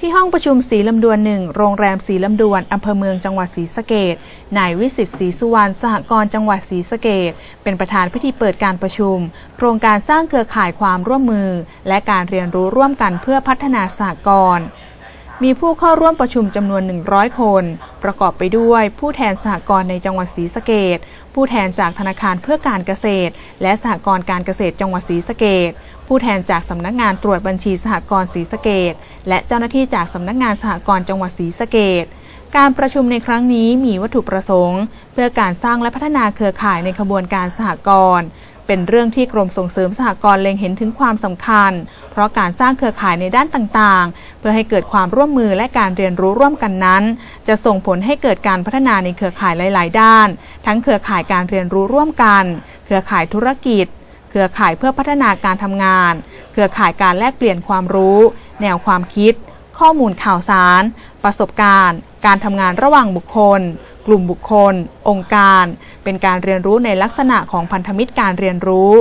ที่ห้องประชุมสีลำดวนหนึ่งโรงแรมสีลำดวนอำเภอเมืองจังหวัดศรีสะเกดนายวิสิตศรีสุวรรณสหกรณ์จังหวัดศรีสะเกดเป็นประธานพิธีเปิดการประชุม โครงการสร้างเครือข่ายความร่วมมือ และการเรียนรู้ร่วมกันเพื่อพัฒนาสหกรณ์ มีผู้เข้าร่วมประชุมจำนวน 100 คน ประกอบไปด้วย ผู้แทนสหกรณ์ในจังหวัดศรีสะเกดผู้แทนจากธนาคารเพื่อการเกษตร และสหกรณ์การเกษตรจังหวัดศรีสะเกดผู้แทนจากสำนักงานตรวจบัญชีสหกรณ์ศรีสะเกดและเจ้าหน้าที่จากสำนักงานสหกรณ์จังหวัดศรีสะเกดการประชุมในครั้งนี้มีวัตถุประสงค์ เพื่อการสร้างและพัฒนาเครือข่ายในขบวนการสหกรณ์ เป็นเรื่องที่กรมส่งเสริมสหกรณ์เล็งเห็นถึงความสำคัญ เพราะการสร้างเครือข่ายในด้านต่างๆ เพื่อให้เกิดความร่วมมือและการเรียนรู้ร่วมกันนั้น จะส่งผลให้เกิดการพัฒนาในเครือข่ายหลาย ๆ ด้าน ทั้งเครือข่ายการเรียนรู้ร่วมกัน เครือข่ายธุรกิจ เครือข่ายเพื่อพัฒนาการทำงาน เครือข่ายการแลกเปลี่ยนความรู้ แนวความคิด ข้อมูลข่าวสาร ประสบการณ์ การทำงานระหว่างบุคคล กลุ่มบุคคล องค์การ เป็นการเรียนรู้ในลักษณะของพันธมิตรการเรียนรู้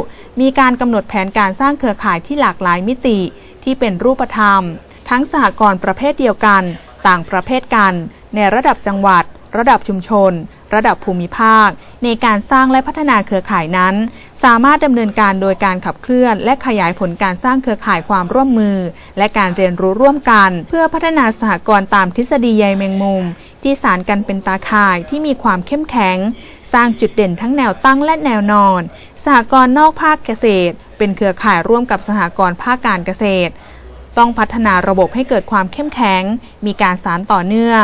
มีการกำหนดแผนการสร้างเครือข่ายที่หลากหลายมิติ ที่เป็นรูปธรรม ทั้งสหกรณ์ประเภทเดียวกัน ต่างประเภทกัน ในระดับจังหวัด ระดับชุมชน ระดับภูมิภาค ในการสร้างและพัฒนาเครือข่ายนั้น สามารถดำเนินการโดยการขับเคลื่อน และขยายผลการสร้างเครือข่ายความร่วมมือ และการเรียนรู้ร่วมกัน เพื่อพัฒนาสหกรณ์ตามทฤษฎีใยแมงมุม ที่สารกันเป็นตาข่ายที่มีความเข้มแข็ง สร้างจุดเด่นทั้งแนวตั้งและแนวนอน สหกรณ์นอกภาคเกษตร เป็นเครือข่ายร่วมกับสหกรณ์ภาคการเกษตรต้องพัฒนาระบบให้เกิดความเข้มแข็ง มีการสารต่อเนื่อง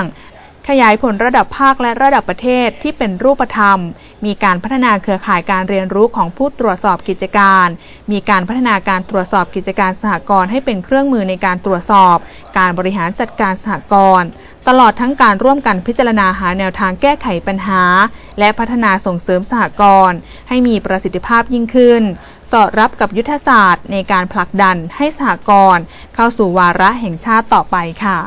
ขยายผลระดับภาคและระดับประเทศที่เป็นรูปธรรม มีการพัฒนาเครือข่ายการเรียนรู้ของผู้ตรวจสอบกิจการ มีการพัฒนาการตรวจสอบกิจการสหกรณ์ให้เป็นเครื่องมือในการตรวจสอบ การบริหารจัดการสหกรณ์ ตลอดทั้งการร่วมกันพิจารณาหาแนวทางแก้ไขปัญหา และพัฒนาส่งเสริมสหกรณ์ให้มีประสิทธิภาพยิ่งขึ้น สอดรับกับยุทธศาสตร์ ในการผลักดันให้สหกรณ์เข้าสู่วาระแห่งชาติต่อไปค่ะ